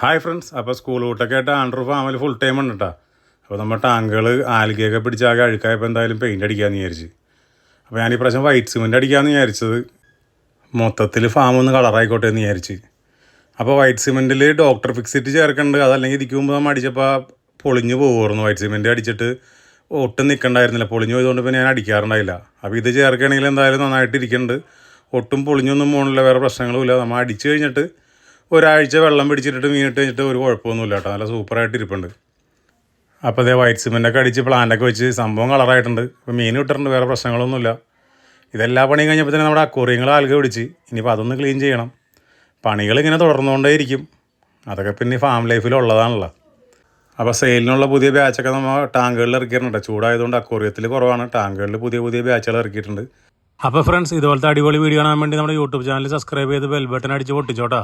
Hi friends അപ്പോൾ school കൂട്ടൊക്കെ Andrew ഫാമിൽ ഫുൾ ടൈം ഉണ്ട് കേട്ടോ അപ്പോൾ നമ്മൾ ടാങ്കുകൾ ആൽഗയൊക്കെ പിടിച്ചാകെ അഴുക്കായപ്പോൾ എന്തായാലും പെയിന്റ് അടിക്കാമെന്ന് വിചാരിച്ച്. അപ്പോൾ ഞാൻ ഈ പ്രാവശ്യം വൈറ്റ് സിമെന്റ് അടിക്കാമെന്ന് വിചാരിച്ചത് മൊത്തത്തിൽ ഫാം ഒന്ന് കളറായിക്കോട്ടെ എന്ന് വിചാരിച്ച്. അപ്പോൾ വൈറ്റ് സിമെന്റിൽ ഡോക്ടർ ഫിക്സിറ്റ് ചേർക്കുന്നുണ്ട് അതല്ലെങ്കിൽ ഇതിക്ക് മുമ്പ് നമ്മൾ അടിച്ചപ്പോൾ പൊളിഞ്ഞു പോകുമായിരുന്നു വൈറ്റ് സിമെന്റ് അടിച്ചിട്ട് ഒട്ടും നിൽക്കണ്ടായിരുന്നില്ല പൊളിഞ്ഞു പോയതുകൊണ്ട് പിന്നെ ഞാൻ അടിക്കാറുണ്ടായില്ല. അപ്പോൾ ഇത് ചേർക്കുകയാണെങ്കിൽ എന്തായാലും നന്നായിട്ട് ഇരിക്കുന്നുണ്ട് ഒട്ടും പൊളിഞ്ഞൊന്നും പോകണില്ല വേറെ പ്രശ്നങ്ങളുമില്ല നമ്മൾ അടിച്ചു കഴിഞ്ഞിട്ട് ഒരാഴ്ച വെള്ളം പിടിച്ചിട്ട് മീനിട്ട് കഴിഞ്ഞിട്ട് ഒരു കുഴപ്പമൊന്നുമില്ല കേട്ടോ. നല്ല സൂപ്പറായിട്ട് ഇരിപ്പുണ്ട്. അപ്പോൾ അതേ വൈറ്റ് സിമെന്റൊക്കെ അടിച്ച് പ്ലാന്റൊക്കെ വെച്ച് സംഭവം കളറായിട്ടുണ്ട് ഇപ്പോൾ മീൻ ഇട്ടിട്ടുണ്ട് വേറെ പ്രശ്നങ്ങളൊന്നുമില്ല. ഇതെല്ലാ പണിയും കഴിഞ്ഞപ്പോൾ തന്നെ നമ്മുടെ അക്വറിയങ്ങൾ ആൽഗ പിടിച്ച്. ഇനിയിപ്പോൾ അതൊന്ന് ക്ലീൻ ചെയ്യണം. പണികൾ ഇങ്ങനെ തുടർന്നുകൊണ്ടേയിരിക്കും അതൊക്കെ പിന്നെ ഫാം ലൈഫിലുള്ളതാണല്ലോ അപ്പോൾ സെയിലിനുള്ള പുതിയ ബാച്ചൊക്കെ നമ്മൾ ടാങ്കുകളിൽ ഇറക്കിയിട്ടുണ്ട് ചൂടായതുകൊണ്ട് അക്വറിയത്തിൽ കുറവാണ്. ടാങ്കുകളിൽ പുതിയ പുതിയ ബാച്ചുകൾ ഇറക്കിയിട്ടുണ്ട്. അപ്പോൾ ഫ്രണ്ട്സ് ഇതുപോലത്തെ അടിപൊളി വീഡിയോ കാണാൻ വേണ്ടി നമ്മുടെ യൂട്യൂബ് ചാനൽ സബ്സ്ക്രൈബ് ചെയ്ത് ബെൽ ബട്ടൺ അടിച്ച് പൊട്ടിച്ചോട്ടാ